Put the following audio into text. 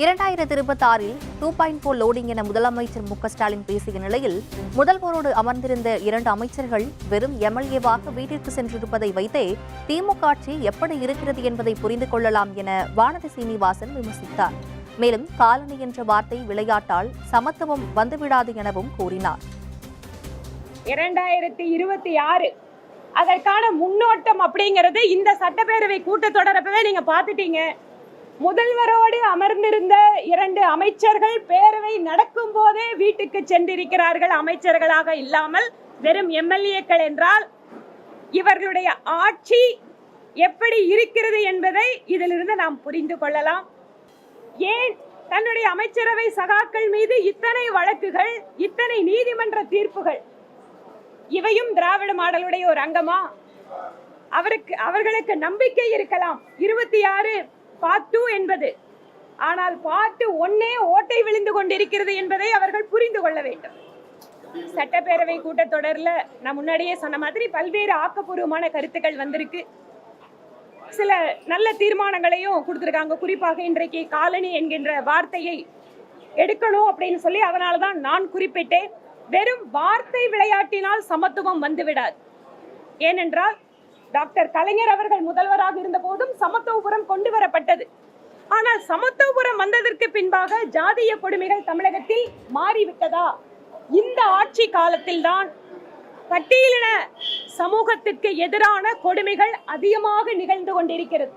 இரண்டாயிரத்தி இருபத்தி ஆறில் டூ பாயிண்ட் ஃபோர் லோடிங் என முதலமைச்சர் மு ஸ்டாலின் பேசிய நிலையில் முதல்வரோடு அமர்ந்திருந்த இரண்டு அமைச்சர்கள் வெறும் எம்எல்ஏவாக வீட்டிற்கு சென்றிருப்பதை வைத்தே திமுக ஆட்சி எப்படி இருக்கிறது என்பதை புரிந்து கொள்ளலாம் என வானதி சீனிவாசன் விமர்சித்தார். மேலும் காலனி என்ற வார்த்தை விளையாட்டால் சமத்துவம் வந்துவிடாது எனவும் கூறினார். இரண்டாயிரத்தி இருபத்தி ஆறு அதற்கான முன்னோட்டம் அப்படிங்கிறது இந்த சட்டப்பேரவை கூட்டத்தொடரப்பவே நீங்க பார்த்துட்டீங்க. முதல்வரோடு அமர்ந்திருந்த இரண்டு அமைச்சர்கள் பேரவை நடக்கும் போதே வீட்டுக்கு சென்றிருக்கிறார்கள். அமைச்சர்களாக இல்லாமல் வெறும் எம்எல்ஏக்கள் என்றால் இவர்களுடைய ஆட்சி எப்படி இருக்கிறது என்பதை இதிலிருந்து நாம் புரிந்து கொள்ளலாம். ஏன்? தன்னுடைய அமைச்சரவை சகாக்கள் மீது இத்தனை வழக்குகள் இத்தனை நீதிமன்ற தீர்ப்புகள் இவையும் திராவிட மாடலுடைய ஒரு அங்கமா? அவருக்கு அவர்களுக்கு நம்பிக்கை இருக்கலாம். இருபத்தி ஆறு பார்ட் டூ என்பது. ஆனால் பார்ட் ஒன்னே ஓட்டை விழுந்து கொண்டிருக்கிறது என்பதை அவர்கள் புரிந்து கொள்ள வேண்டும். சட்டப்பேரவை கூட்டத்தொடரில் நான் முன்னாடியே சொன்ன மாதிரி பல்வேறு ஆக்கப்பூர்வமான கருத்துக்கள் வந்திருக்கு. சில நல்ல தீர்மானங்களையும் கொடுத்துருக்காங்க. குறிப்பாக இன்றைக்கு காலனி என்கின்ற வார்த்தையை எடுக்கணும் அப்படின்னு சொல்லி அதனால தான் நான் குறிப்பிட்டேன். வெறும் வார்த்தை விளையாட்டினால் சமத்துவம் வந்துவிடாது. ஏனென்றால் டாக்டர் கலைஞர் அவர்கள் முதல்வராக இருந்த போதும் சமத்துவபுரம் கொண்டு வரப்பட்டது. ஆனால் சமத்துவபுரம் வந்ததற்கு பின்பாக ஜாதிய கொடுமைகள் தமிழகத்தில் மாறிவிட்டதா? இந்த ஆட்சி காலத்தில்தான் பட்டியலின சமூகத்திற்கு எதிரான கொடுமைகள் அதிகமாக நிகழ்ந்து கொண்டிருக்கிறது.